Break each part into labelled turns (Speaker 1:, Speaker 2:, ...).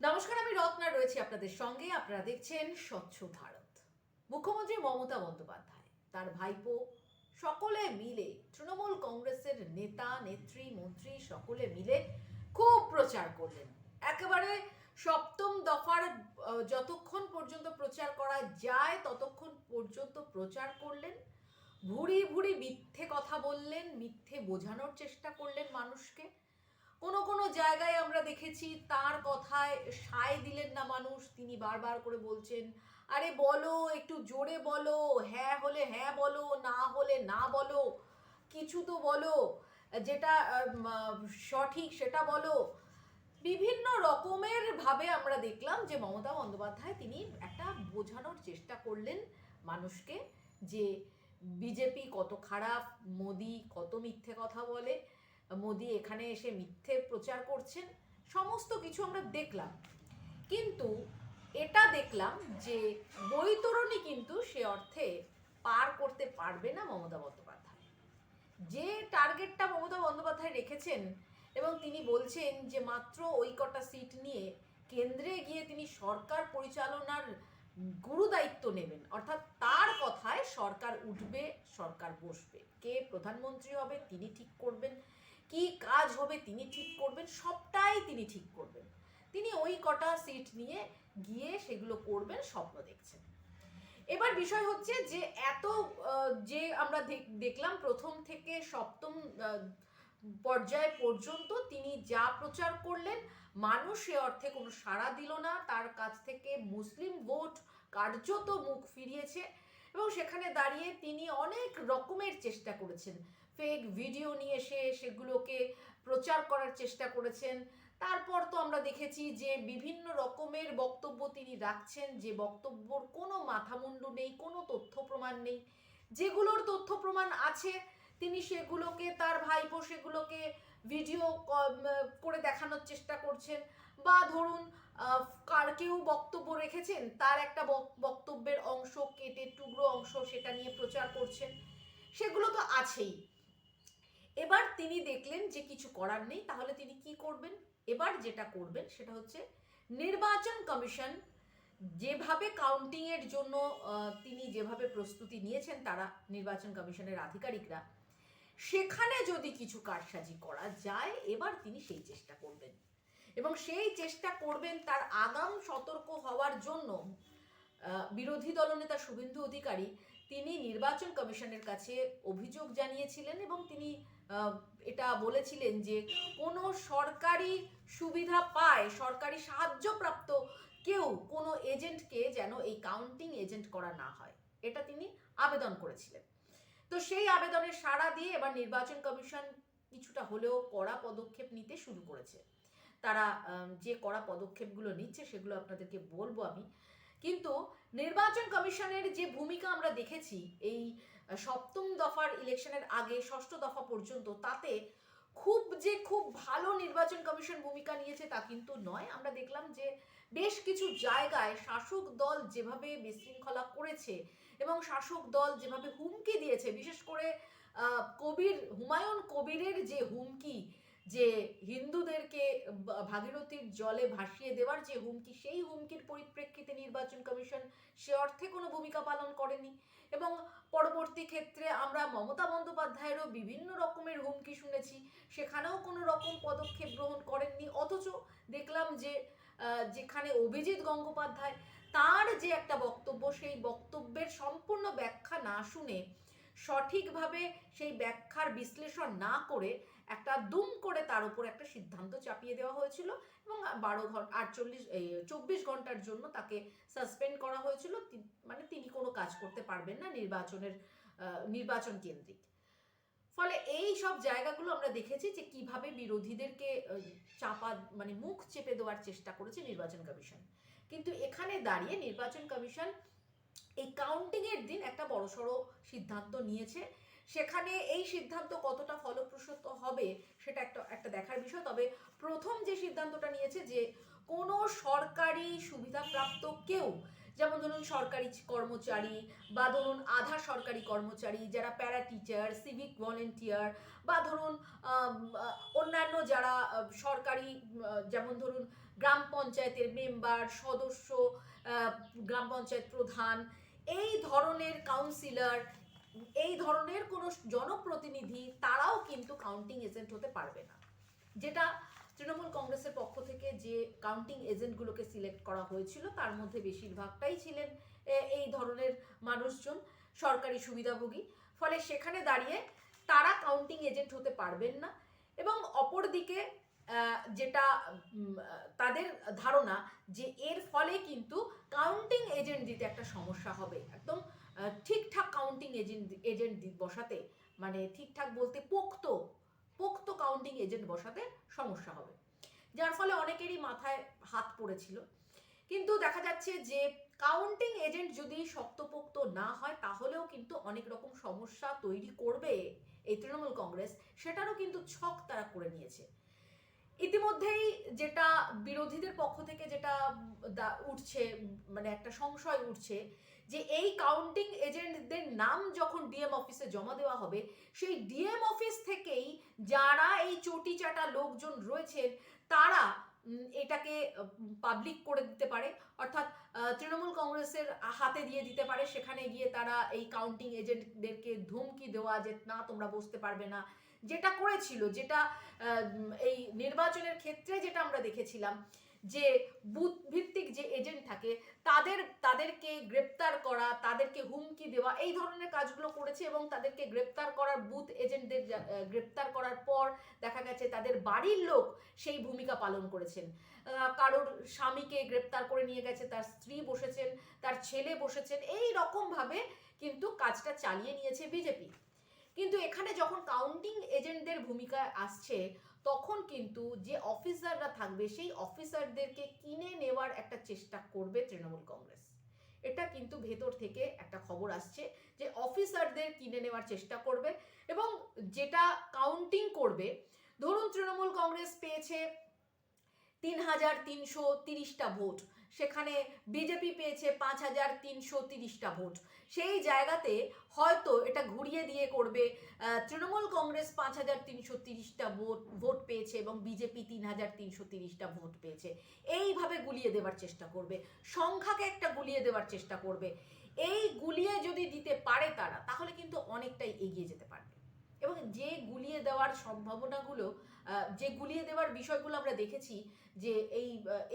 Speaker 1: নমস্কার, আমি রত্না, রয়েছি আপনাদের সঙ্গে। আপনারা দেখছেন স্বচ্ছ ভারত। মুখ্যমন্ত্রী মমতা বন্দ্যোপাধ্যায়, তার ভাইপো, সকলে মিলে, তৃণমূল কংগ্রেসের নেতা, নেত্রী, মন্ত্রী, সকলে মিলে খুব প্রচার করলেন। একেবারে সপ্তম দফার যতক্ষণ পর্যন্ত প্রচার করা যায়, ততক্ষণ পর্যন্ত প্রচার করলেন। ভুড়ি ভুড়ি মিথ্যে কথা বললেন, মিথ্যে বোঝানোর চেষ্টা করলেন মানুষকে। কোনো কোনো জায়গায় আমরা দেখেছি তার কথায় সায় দিলেন না মানুষ, তিনি বারবার করে বলছেন, আরে বলো, একটু জোরে বলো হ্যাঁ হলে হ্যাঁ বলো, না হলে না বলো, কিছু তো বলো, যেটা সঠিক সেটা বলো। বিভিন্ন রকমের ভাবে আমরা দেখলাম যে মমতা বন্দ্যোপাধ্যায় তিনি একটা বোঝানোর চেষ্টা করলেন মানুষকে যে বিজেপি কত খারাপ, মোদি কত মিথ্যে কথা বলে মোদি এখানে এসে মিথ্যে প্রচার করছেন, সমস্ত কিছু আমরা দেখলাম। কিন্তু এটা দেখলাম যে বৈতরণী কিন্তু সে অর্থে পার করতে পারবে না মমতা বন্দ্যোপাধ্যায়। যে টার্গেটটা মমতা বন্দ্যোপাধ্যায় রেখেছেন এবং তিনি বলছেন যে মাত্র ওই কটা সিট নিয়ে কেন্দ্রে গিয়ে তিনি সরকার পরিচালনার গুরু দায়িত্ব নেবেন, অর্থাৎ তার কথায় সরকার উঠবে, সরকার বসবে। কে প্রধানমন্ত্রী হবে, তিনি ঠিক করবেন। কি কাজ হবে তিনি ঠিক করবেন, সবটাই তিনি ঠিক করবেন। তিনি ওই কটা সিট নিয়ে গিয়ে সেগুলো করবেন, স্বপ্ন দেখছেন। এবার বিষয় হচ্ছে যে এত যে আমরা দেখ- দেখলাম প্রথম থেকে সপ্তম পর্যায় পর্যন্ত তিনি যা প্রচার করলেন, মানুষ সে অর্থে কোনো সাড়া দিল না, তার কাছ থেকে মুসলিম ভোট কার্যত মুখ ফিরিয়েছে এবং সেখানে দাঁড়িয়ে তিনি অনেক রকমের চেষ্টা করেছেন। ফেক ভিডিও নিয়ে এসে সেগুলোকে প্রচার করার চেষ্টা করেছেন। তারপর তো আমরা দেখেছি যে বিভিন্ন রকমের বক্তব্য তিনি রাখছেন, যে বক্তব্যর কোনো মাথামুন্ডু নেই, কোনো তথ্য প্রমাণ নেই। যেগুলোর তথ্য প্রমাণ আছে, তিনি সেগুলোকে, তার ভাইপো সেগুলোকে ভিডিও করে দেখানোর চেষ্টা করছেন। বা ধরুন কার কেউ বক্তব্য রেখেছেন, তার একটা বক- বক্তব্যের অংশ, কেটে টুকরো অংশ সেটা নিয়ে প্রচার করছেন। সেগুলো তো আছেই। এবার তিনি দেখলেন যে কিছু করার নেই, তাহলে তিনি কি করবেন? এবার যেটা করবেন সেটা হচ্ছে নির্বাচন কমিশন যেভাবে কাউন্টিং এর জন্য তিনি যেভাবে প্রস্তুতি নিয়েছেন তারা, নির্বাচন কমিশনের আধিকারিকরা, সেখানে যদি কিছু কারসাজি করা যায়, এবার তিনি সেই চেষ্টা করবেন। এবং সেই চেষ্টা করবেন তার আগাম সতর্ক হওয়ার জন্য বিরোধী দলনেতা শুভেন্দু অধিকারী তিনি নির্বাচন কমিশনের কাছে অভিযোগ জানিয়েছিলেন এবং তিনি এটা বলেছিলেন যে কোনো সরকারি সুবিধা পায়, সরকারি সাহায্যপ্রাপ্ত কেউ কোনো এজেন্টকে যেন এই কাউন্টিং এজেন্ট করা না হয়। এটা তিনি আবেদন করেছিলেন। তো সেই আবেদনের সাড়া দিয়ে এবার নির্বাচন কমিশন কিছুটা হলেও কড়া পদক্ষেপ নিতে শুরু করেছে। তারা যে কড়া পদক্ষেপগুলো নিচ্ছে সেগুলো আপনাদেরকে বলব আমি। কিন্তু নির্বাচন কমিশনের যে ভূমিকা আমরা দেখেছি, এই সপ্তম দফার ইলেকশনের আগে, ষষ্ঠ দফা পর্যন্ত, তাতে খুব যে খুব ভালো নির্বাচন কমিশন ভূমিকা নিয়েছে তা কিন্তু নয়। আমরা দেখলাম যে বেশ কিছু জায়গায় শাসক দল যেভাবে বিশৃঙ্খলা করেছে এবং শাসক দল যেভাবে হুমকি দিয়েছে, বিশেষ করে কবির হুমায়ুন কবিরের যে হুমকি যে হিন্দুদেরকে ভাগীরথীর জলে ভাসিয়ে দেওয়ার যে হুমকি, সেই হুমকির পরিপ্রেক্ষিতে নির্বাচন কমিশন সে অর্থে কোনো ভূমিকা পালন করেনি। এবং পরবর্তী ক্ষেত্রে আমরা মমতা বন্দ্যোপাধ্যায়েরও বিভিন্ন রকমের হুমকি শুনেছি। সেখানেও কোনো রকম পদক্ষেপ গ্রহণ করেননি। অথচ দেখলাম যে যেখানে অভিজিৎ গঙ্গোপাধ্যায়, তার যে একটা বক্তব্য, সেই বক্তব্যের সম্পূর্ণ ব্যাখ্যা না শুনে সঠিকভাবে সেই ব্যাখ্যার বিশ্লেষণ না করে একটা দুম করে তার উপর একটা সিদ্ধান্ত চাপিয়ে দেওয়া হয়েছিল এবং বারো ঘণ্টা আটচল্লিশ চব্বিশ ঘণ্টার জন্য তাকে সাসপেন্ড করা হয়েছিল। মানে তিনি কোনো কাজ করতে পারবেন না নির্বাচনের নির্বাচন কেন্দ্রিক। ফলে এই সব জায়গাগুলো আমরা দেখেছি যে কীভাবে বিরোধীদেরকে চাপা মানে মুখ চেপে দেওয়ার চেষ্টা করেছে নির্বাচন কমিশন। কিন্তু এখানে দাঁড়িয়ে নির্বাচন কমিশন এই কাউন্টিং এর দিন একটা বড়সড় সিদ্ধান্ত নিয়েছে। সেখানে এই সিদ্ধান্ত কতটা ফলপ্রসূ হবে সেটা একটা একটা দেখার বিষয়। তবে প্রথম যে সিদ্ধান্তটা নিয়েছে যে কোনো সরকারি সুবিধাপ্রাপ্ত কেউ, যেমন ধরুন সরকারি কর্মচারী বা ধরুন আধা সরকারি কর্মচারী, যারা প্যারা টিচার সিভিক ভলেন্টিয়ার বা ধরুন অন্যান্য যারা সরকারি যেমন ধরুন গ্রাম পঞ্চায়েতের মেম্বার সদস্য গ্রাম পঞ্চায়েত প্রধান, এই ধরনের কাউন্সিলর এই ধরনের কোনো জনপ্রতিনিধি তারাও কিন্তু কাউন্টিং এজেন্ট হতে পারবে না। যেটা তৃণমূল কংগ্রেসের পক্ষ থেকে যে কাউন্টিং এজেন্টগুলোকে সিলেক্ট করা হয়েছিল, তার মধ্যে বেশিরভাগটাই ছিলেন এই ধরনের মানুষজন সরকারি সুবিধাভোগী। ফলে সেখানে দাঁড়িয়ে তারা কাউন্টিং এজেন্ট হতে পারবেন না এবং অপরদিকে যেটা তাদের ধারণা যে এর ফলে কিন্তু কাউন্টিং এজেন্ট দিতে একটা সমস্যা হবে। একদম ঠিকঠাক কাউন্টিং এজেন্ট এজেন্ট বসাতে মানে ঠিকঠাক বলতে পোক্ত পোক্ত কাউন্টিং এজেন্ট বসাতে সমস্যা হবে। যার ফলে অনেকেরই মাথায় হাত পড়েছিল। কিন্তু দেখা যাচ্ছে যে কাউন্টিং এজেন্ট যদি শক্তপোক্ত না হয়, তাহলেও কিন্তু অনেক রকম সমস্যা তৈরি করবে এই তৃণমূল কংগ্রেস। সেটারও কিন্তু ছক তারা করে নিয়েছে। ইতিমধ্যেই যেটা বিরোধীদের পক্ষ থেকে যেটা উঠছে মানে একটা সংশয় উঠছে যে এই কাউন্টিং এজেন্টদের নাম যখন ডিএম অফিসে জমা দেওয়া হবে, সেই ডিএম অফিস থেকেই যারা এই চটি চাটা লোকজন রয়েছেন, তারা এটাকে পাবলিক করে দিতে পারে। অর্থাৎ তৃণমূল কংগ্রেসের হাতে দিয়ে দিতে পারে। সেখানে গিয়ে তারা এই কাউন্টিং এজেন্টদেরকে ধমকি দেওয়া যে, না, তোমরা বসতে পারবে না। যেটা করেছিল, যেটা এই নির্বাচনের ক্ষেত্রে যেটা আমরা দেখেছিলাম, যে বুথ ভিত্তিক যে এজেন্ট থাকে, তাদের, তাদেরকে গ্রেপ্তার করা, তাদেরকে হুমকি দেওয়া, এই ধরনের কাজগুলো করেছে এবং তাদেরকে গ্রেপ্তার করার বুথ এজেন্টদের গ্রেপ্তার করার পর দেখা গেছে তাদের বাড়ির লোক সেই ভূমিকা পালন করেছেন। কারোর স্বামীকে গ্রেপ্তার করে নিয়ে গেছে, তার স্ত্রী বসেছেন, তার ছেলে বসেছেন, এই রকম ভাবে কিন্তু কাজটা চালিয়ে নিয়েছে বিজেপি। কিন্তু এখানে যখন কাউন্টিং এজেন্টদের ভূমিকা আসছে, তখন কিন্তু যে অফিসাররা থাকবে, সেই অফিসারদেরকে কিনে নেওয়ার একটা চেষ্টা করবে তৃণমূল কংগ্রেস। এটা কিন্তু ভেতর থেকে একটা খবর আসছে যে অফিসারদের কিনে নেওয়ার চেষ্টা করবে এবং যেটা কাউন্টিং করবে, ধরুন তৃণমূল কংগ্রেস পেয়েছে তিন হাজার তিনশো তিরিশটা ভোট। সেখানে বিজেপি পেয়েছে পাঁচ হাজার তিনশো তিরিশটা ভোট। সেই জায়গাতে হয়তো এটা ঘুরিয়ে দিয়ে করবে তৃণমূল কংগ্রেস পাঁচ হাজার তিনশো তিরিশটা ভোট ভোট পেয়েছে এবং বিজেপি তিন হাজার তিনশো তিরিশটা ভোট পেয়েছে। এইভাবে গুলিয়ে দেওয়ার চেষ্টা করবে, সংখ্যাকে একটা গুলিয়ে দেওয়ার চেষ্টা করবে। এই গুলিয়ে যদি দিতে পারে তারা, তাহলে কিন্তু অনেকটাই এগিয়ে যেতে পারবে। এবং যে গুলিয়ে দেওয়ার সম্ভাবনাগুলো যে গুলিয়ে দেওয়ার বিষয়গুলো আমরা দেখেছি যে এই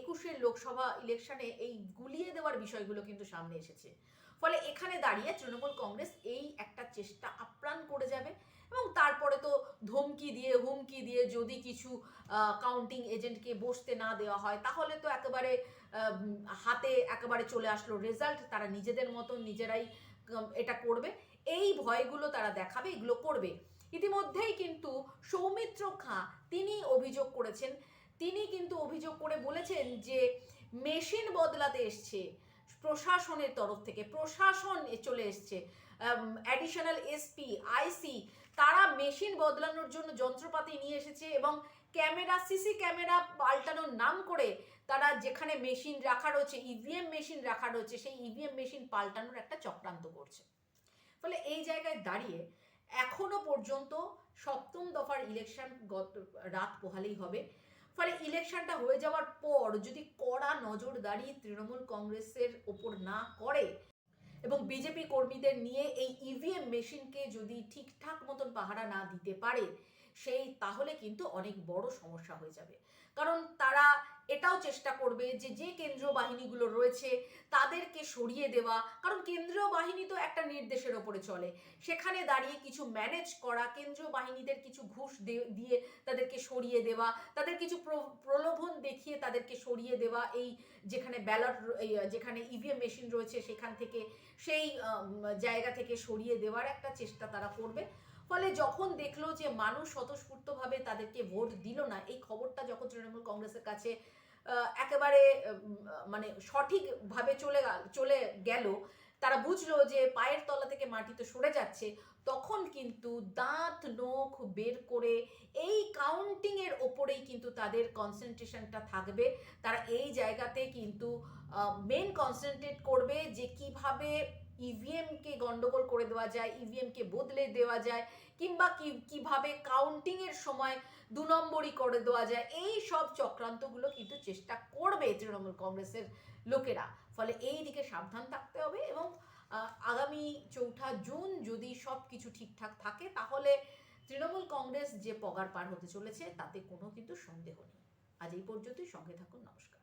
Speaker 1: একুশের লোকসভা ইলেকশনে এই গুলিয়ে দেওয়ার বিষয়গুলো কিন্তু সামনে এসেছে। ফলে এখানে দাঁড়িয়ে তৃণমূল কংগ্রেস এই একটা চেষ্টা আপ্রাণ করে যাবে এবং তারপরে তো ধমকি দিয়ে, হুমকি দিয়ে যদি কিছু কাউন্টিং এজেন্টকে বসতে না দেওয়া হয়, তাহলে তো একেবারে হাতে একেবারে চলে আসলো রেজাল্ট তারা নিজেদের মতন নিজেরাই এটা করবে। এই ভয়গুলো তারা দেখাবে, এগুলো করবে। ইতিমধ্যেই কিন্তু সৌমিত্র খাঁ তিনি অভিযোগ করেছেন। তিনি কিন্তু অভিযোগ করে বলেছেন যে মেশিন বদলাতে এসছে প্রশাসনের তরফ থেকে, প্রশাসন চলে এসছে। অ্যাডিশনাল এসপি আইসি তারা মেশিন বদলানোর জন্য যন্ত্রপাতি নিয়ে এসেছে এবং ক্যামেরা সিসি ক্যামেরা পাল্টানোর নাম করে তারা যেখানে মেশিন রাখা রয়েছে ইভিএম মেশিন রাখা রয়েছে, সেই ইভিএম মেশিন পাল্টানোর একটা চক্রান্ত করছে। ফলে এই জায়গায় দাঁড়িয়ে এখনও পর্যন্ত সপ্তম দফার ইলেকশন গত রাত পোহালেই হবে। ফলে ইলেকশনটা হয়ে যাওয়ার পর যদি কড়া নজর নজরদারি তৃণমূল কংগ্রেসের ওপর না করে এবং বিজেপি কর্মীদের নিয়ে এই ইভিএম মেশিনকে যদি ঠিকঠাক মতন পাহারা না দিতে পারে, সেই তাহলে কিন্তু অনেক বড় সমস্যা হয়ে যাবে। কারণ তারা এটাও চেষ্টা করবে যে যে কেন্দ্রীয় বাহিনীগুলো রয়েছে তাদেরকে সরিয়ে দেওয়া, কারণ কেন্দ্রীয় বাহিনী তো একটা নির্দেশের ওপরে চলে। সেখানে দাঁড়িয়ে কিছু ম্যানেজ করা, কেন্দ্রীয় বাহিনীদের কিছু ঘুষ দিয়ে তাদেরকে সরিয়ে দেওয়া, তাদের কিছু প্রলোভন দেখিয়ে তাদেরকে সরিয়ে দেওয়া, এই যেখানে ব্যালট যেখানে ইভিএম মেশিন রয়েছে সেখান থেকে সেই জায়গা থেকে সরিয়ে দেওয়ার একটা চেষ্টা তারা করবে। ফলে যখন দেখল যে মানুষ স্বতঃস্ফূর্তভাবে তাদেরকে ভোট দিল না, এই খবরটা যখন তৃণমূল কংগ্রেসের কাছে একেবারে মানে সঠিকভাবে চলে চলে গেল। তারা বুঝলো যে পায়ের তলা থেকে মাটি তো সরে যাচ্ছে। তখন কিন্তু দাঁত, নখ বের করে এই কাউন্টিং এর ওপরেই কিন্তু তাদের কনসেন্ট্রেশনটা থাকবে। তারা এই জায়গাতে কিন্তু মেন কনসেন্ট্রেট করবে যে কীভাবে ইভিএম কে গন্ডগোল করে দেওয়া যায় ইভিএম কে বদলে দেওয়া যায়, কিংবা কি, কীভাবে কাউন্টিং এর সময় দু নম্বরই করে দেওয়া যায়, এই সব চক্রান্তগুলো কিন্তু চেষ্টা করবে তৃণমূল কংগ্রেসের লোকেরা। ফলে এই দিকে সাবধান থাকতে হবে এবং আগামী চৌঠা জুন যদি সব কিছু ঠিকঠাক থাকে, তাহলে তৃণমূল কংগ্রেস যে পগার পার হতে চলেছে, তাতে কোনো কিন্তু সন্দেহ নেই। আজ এই পর্যন্তই, সঙ্গে থাকুন, নমস্কার।